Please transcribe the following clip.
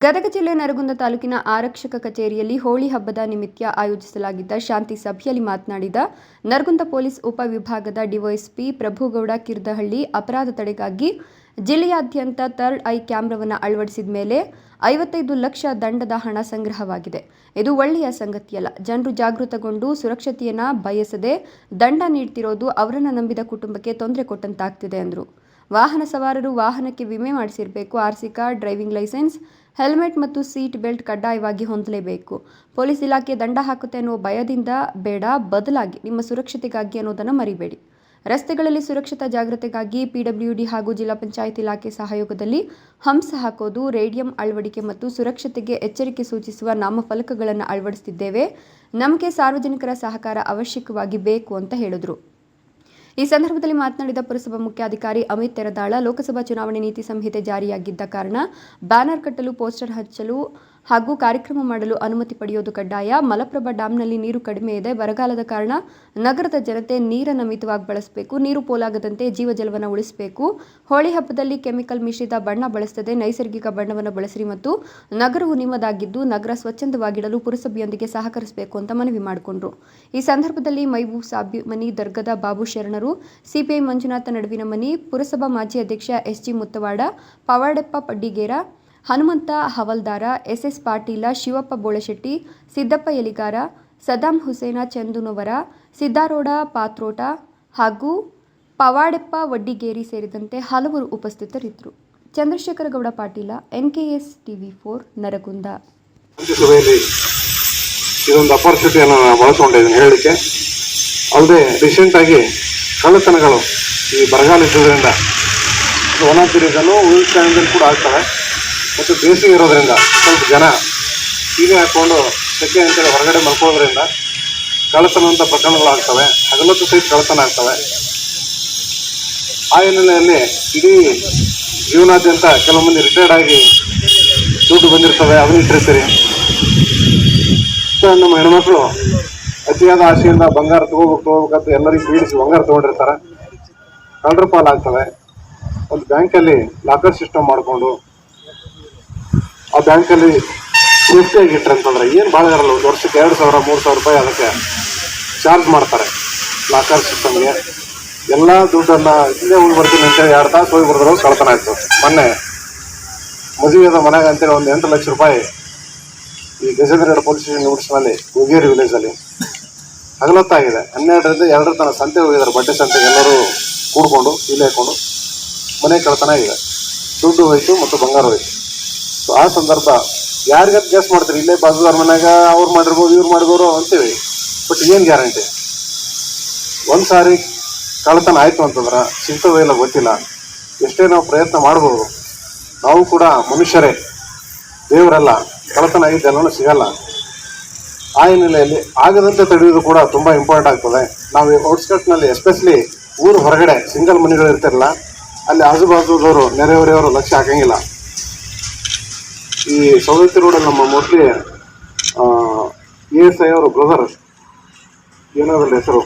ಗದಗ ಜಿಲ್ಲೆ ನರಗುಂದ ತಾಲೂಕಿನ ಆರಕ್ಷಕ ಕಚೇರಿಯಲ್ಲಿ ಹೋಳಿ ಹಬ್ಬದ ನಿಮಿತ್ತ ಆಯೋಜಿಸಲಾಗಿದ್ದ ಶಾಂತಿ ಸಭೆಯಲ್ಲಿ ಮಾತನಾಡಿದ ನರಗುಂದ ಪೊಲೀಸ್ ಉಪವಿಭಾಗದ ಡಿವೈಎಸ್ಪಿ ಪ್ರಭುಗೌಡ ಕಿರ್ದಹಳ್ಳಿ, ಅಪರಾಧ ತಡೆಗಾಗಿ ಜಿಲ್ಲೆಯಾದ್ಯಂತ ಥರ್ಡ್ ಐ ಕ್ಯಾಮ್ರಾವನ್ನು ಅಳವಡಿಸಿದ ಮೇಲೆ ಐವತ್ತೈದು ಲಕ್ಷ ದಂಡದ ಹಣ ಸಂಗ್ರಹವಾಗಿದೆ. ಇದು ಒಳ್ಳೆಯ ಸಂಗತಿಯಲ್ಲ. ಜನರು ಜಾಗೃತಗೊಂಡು ಸುರಕ್ಷತೆಯನ್ನ ಬಯಸದೆ ದಂಡ ನೀಡ್ತಿರೋದು ಅವರನ್ನು ನಂಬಿದ ಕುಟುಂಬಕ್ಕೆ ತೊಂದರೆ ಕೊಟ್ಟಂತಾಗ್ತಿದೆ ಎಂದರು ವಾಹನ ಸವಾರರು ವಾಹನಕ್ಕೆ ವಿಮೆ ಮಾಡಿಸಿರಬೇಕು RC card driving licence helmet ಮತ್ತು ಸೀಟ್ ಬೆಲ್ಟ್ ಕಡ್ಡಾಯವಾಗಿ ಹೊಂದಲೇಬೇಕು. ಪೊಲೀಸ್ ಇಲಾಖೆ ದಂಡ ಹಾಕುತ್ತೆ ಅನ್ನುವ ಭಯದಿಂದ ಬೇಡ, ಬದಲಾಗಿ ನಿಮ್ಮ ಸುರಕ್ಷತೆಗಾಗಿ ಅನ್ನೋದನ್ನು ಮರಿಬೇಡಿ. ರಸ್ತೆಗಳಲ್ಲಿ ಸುರಕ್ಷತಾ ಜಾಗೃತೆಗಾಗಿ ಪಿಡಬ್ಲ್ಯೂಡಿ ಹಾಗೂ ಜಿಲ್ಲಾ ಪಂಚಾಯತ್ ಇಲಾಖೆ ಸಹಯೋಗದಲ್ಲಿ ಹಂಸ ಹಾಕೋದು, ರೇಡಿಯಂ ಅಳವಡಿಕೆ ಮತ್ತು ಸುರಕ್ಷತೆಗೆ ಎಚ್ಚರಿಕೆ ಸೂಚಿಸುವ ನಾಮಫಲಕಗಳನ್ನು ಅಳವಡಿಸುತ್ತಿದ್ದೇವೆ ನಮಗೆ ಸಾರ್ವಜನಿಕರ ಸಹಕಾರ ಅವಶ್ಯಕವಾಗಿ ಬೇಕು ಅಂತ ಹೇಳಿದರು. ಈ ಸಂದರ್ಭದಲ್ಲಿ ಮಾತನಾಡಿದ ಪುರಸಭಾ ಮುಖ್ಯಾಧಿಕಾರಿ ಅಮಿತ್ ತೆರದಾಳ, ಲೋಕಸಭಾ ಚುನಾವಣೆ ನೀತಿ ಸಂಹಿತೆ ಜಾರಿಯಾಗಿದ್ದ ಕಾರಣ ಬ್ಯಾನರ್ ಕಟ್ಟಲು, ಪೋಸ್ಟರ್ ಹಚ್ಚಲು ಹಾಗೂ ಕಾರ್ಯಕ್ರಮ ಮಾಡಲು ಅನುಮತಿ ಪಡೆಯೋದು ಕಡ್ಡಾಯ. ಮಲಪ್ರಭಾ ಡ್ಯಾಂನಲ್ಲಿ ನೀರು ಕಡಿಮೆ ಇದೆ. ಬರಗಾಲದ ಕಾರಣ ನಗರದ ಜನತೆ ನೀರನ್ನು ಮಿತವಾಗಿ ಬಳಸಬೇಕು. ನೀರು ಪೋಲಾಗದಂತೆ ಜೀವಜಲವನ್ನು ಉಳಿಸಬೇಕು. ಹೋಳಿ ಹಬ್ಬದಲ್ಲಿ ಕೆಮಿಕಲ್ ಮಿಶ್ರಿತ ಬಣ್ಣ ಬಳಸದೆ ನೈಸರ್ಗಿಕ ಬಣ್ಣವನ್ನು ಬಳಸಿರಿ ಮತ್ತು ನಗರವು ನಿಮ್ಮದಾಗಿದ್ದು ನಗರ ಸ್ವಚ್ಛಂದವಾಗಿಡಲು ಪುರಸಭೆಯೊಂದಿಗೆ ಸಹಕರಿಸಬೇಕು ಅಂತ ಮನವಿ ಮಾಡಿಕೊಂಡ್ರು. ಈ ಸಂದರ್ಭದಲ್ಲಿ ಮೈಬೂಬ್ ಸಾಬಿ ಮನಿ ದರ್ಗದ ಬಾಬು ಶರಣರು, ಸಿಪಿಐ ಮಂಜುನಾಥ ನಡುವಿನ ಮನಿ, ಪುರಸಭಾ ಮಾಜಿ ಅಧ್ಯಕ್ಷ ಎಸ್ಜಿ ಮುತ್ತವಾಡ, ಪವಾಡೆಪ್ಪ ಪಡ್ಡಿಗೇರ ಹನುಮಂತ ಹವಲ್ದಾರ, ಎಸ್ಎಸ್ ಪಾಟೀಲ ಶಿವಪ್ಪ ಬೋಳಶೆಟ್ಟಿ, ಸಿದ್ದಪ್ಪ ಎಲಿಗಾರ ಸದಾಂ ಹುಸೇನ ಚಂದುನವರ ಸಿದ್ದಾರೋಡ ಪಾತ್ರೋಟ ಹಾಗೂ ಪವಾಡೆಪ್ಪ ವಡ್ಡಿಗೇರಿ ಸೇರಿದಂತೆ ಹಲವರು ಉಪಸ್ಥಿತರಿದ್ದರು. Chandrashekhar Gowda Patil, NKS TV four, Nargund. ಇದೊಂದು ಅಪರಿಸ್ಥಿತಿಯನ್ನು ನಾನು ಬಳಸ್ಕೊಂಡಿದ್ದೀನಿ ಹೇಳಲಿಕ್ಕೆ. ಅಲ್ಲದೆ ರೀಸೆಂಟಾಗಿ ಕಳ್ಳತನಗಳು ಈ ಬರಗಾಲ ಇದ್ದುದರಿಂದ ಒನ್ ಆಫ್ ಕೂಡ ಆಗ್ತವೆ. ಮತ್ತು ಬೇಸಿಗೆ ಇರೋದ್ರಿಂದ ಸ್ವಲ್ಪ ಜನ ಸೀರೆ ಹಾಕ್ಕೊಂಡು ಸೆಕೆ ಅಂತೇಳಿ ಹೊರಗಡೆ ಮಲ್ಕೊಳ್ಳೋದ್ರಿಂದ ಕಳ್ಳತನ ಅಂತ ಪ್ರಕರಣಗಳು ಆಗ್ತವೆ ಹಗಲತ್ತು ಸಹಿತ ಕಳ್ಳತನ ಆಗ್ತವೆ ಆ ಹಿನ್ನೆಲೆಯಲ್ಲಿ ಇಡೀ ಜೀವನಾದ್ಯಂತ ಕೆಲವು ಮಂದಿ ರಿಟೈರ್ಡ್ ಆಗಿ ದುಡ್ಡು ಬಂದಿರ್ತವೆ. ಅದನ್ನ ಇಟ್ಟಿರ್ತೀರಿ ಮತ್ತು ನಮ್ಮ ಹೆಣ್ಮಕ್ಳು ಅತಿಯಾದ ಆಸೆಯಿಂದ ಬಂಗಾರ ತಗೋಬೇಕು, ತೊಗೋಬೇಕಂತ ಎಲ್ಲರಿಗೂ ಪೀಡಿಸಿ ಬಂಗಾರ ತಗೊಂಡಿರ್ತಾರೆ. ಕಳ್ಳರ ಪಾಲಾಗ್ತವೆ. ಒಂದು ಬ್ಯಾಂಕಲ್ಲಿ ಲಾಕರ್ ಸಿಸ್ಟಮ್ ಮಾಡಿಕೊಂಡು ಬ್ಯಾಂಕಲ್ಲಿ ಸೇಫ್ಟಿಯಾಗಿ ಇಟ್ರೆ ಅಂತಂದ್ರೆ ಏನು ಭಾಳ ಇರಲ್ಲ, ಒಂದು ವರ್ಷಕ್ಕೆ ಎರಡು ಸಾವಿರ, ಮೂರು ಸಾವಿರ ರೂಪಾಯಿ ಅದಕ್ಕೆ ಚಾರ್ಜ್ ಮಾಡ್ತಾರೆ. ಲಾಕರ್ ಸಿಸ್ಟಮ್ಗೆ ಎಲ್ಲ ದುಡ್ಡನ್ನು ಇಲ್ಲೇ ಹೋಗಿ ಬರ್ತೀನಿ ಅಂತೇಳಿ ಎರಡು ತಾಸು ಹೋಗಿ ಬರೆದ್ರು ಕಳ್ತನ ಆಯಿತು. ಮೊನ್ನೆ ಮದುವೆದ ಮನೆಗೆ ಅಂತೇಳಿ ಒಂದು ಎಂಟು ಲಕ್ಷ ರೂಪಾಯಿ ಈ ಗಜೇಂದ್ರಗಡ ಪೊಲೀಸ್ ಸ್ಟೇಷನ್ ಲಿಮಿಟ್ಸ್ನಲ್ಲಿ ಹುಗೇರಿ ವಿಲೇಜಲ್ಲಿ ಹಗಲತ್ತಾಗಿದೆ. ಹನ್ನೆರಡರಿಂದ ಎರಡರ ತನಕ ಸಂತೆ ಹೋಗಿದ್ದಾರೆ. ಬಟ್ಟೆ ಸಂತೆಗೆ ಎಲ್ಲರೂ ಕೂಡ್ಕೊಂಡು ಇಲ್ಲೇ ಹಾಕೊಂಡು ಮನೆ ಕಳ್ತನ ಆಗಿದೆ. ದುಡ್ಡು ಹೋಯಿತು ಮತ್ತು ಬಂಗಾರ ಹೋಯ್ತು. ಸೊ ಆ ಸಂದರ್ಭ ಯಾರಿಗಂತ ಗೆಸ್ ಮಾಡ್ತಾರೆ? ಇಲ್ಲೇ ಬಾಜುದಾರ ಮನ್ಯಾಗ ಅವ್ರು ಮಾಡಿರ್ಬೋದು ಇವ್ರು ಮಾಡಿದವರು ಅಂತೀವಿ ಬಟ್ ಏನು ಗ್ಯಾರಂಟಿ ಒಂದು ಸಾರಿ ಕಳ್ಳತನ ಆಯಿತು ಅಂತಂದ್ರೆ ಸಿಗ್ತದೋ ಇಲ್ಲ ಗೊತ್ತಿಲ್ಲ. ಎಷ್ಟೇ ನಾವು ಪ್ರಯತ್ನ ಮಾಡ್ಬೋದು, ನಾವು ಕೂಡ ಮನುಷ್ಯರೇ, ದೇವರಲ್ಲ, ಕಳ್ಳತನ ಆಗಿದ್ದೆಲ್ಲನೂ ಸಿಗಲ್ಲ. ಆ ಹಿನ್ನೆಲೆಯಲ್ಲಿ ಆಗದಂತೆ ತಡೆಯೋದು ಕೂಡ ತುಂಬ ಇಂಪಾರ್ಟೆಂಟ್ ಆಗ್ತದೆ. ನಾವು ಔಟ್ಸ್ಕಟ್ನಲ್ಲಿ ಎಸ್ಪೆಷಲಿ ಊರು ಹೊರಗಡೆ ಸಿಂಗಲ್ ಮನೆಗಳು ಇರ್ತಿರಲ್ಲ ಅಲ್ಲಿ ಆಜುಬಾಜುದವರು, ನೆರೆಹೊರೆಯವರು ಲಕ್ಷ್ಯ ಹಾಕಂಗಿಲ್ಲ. ಈ ಸೌದತ್ತಿ ರೋಡಲ್ಲಿ ನಮ್ಮ ಮೊದಲೇ ಎ ಎಸ್ ಐ ಅವರು ಬ್ರದರ್ ಏನಾದ್ರಲ್ಲಿ ಹೆಸರು?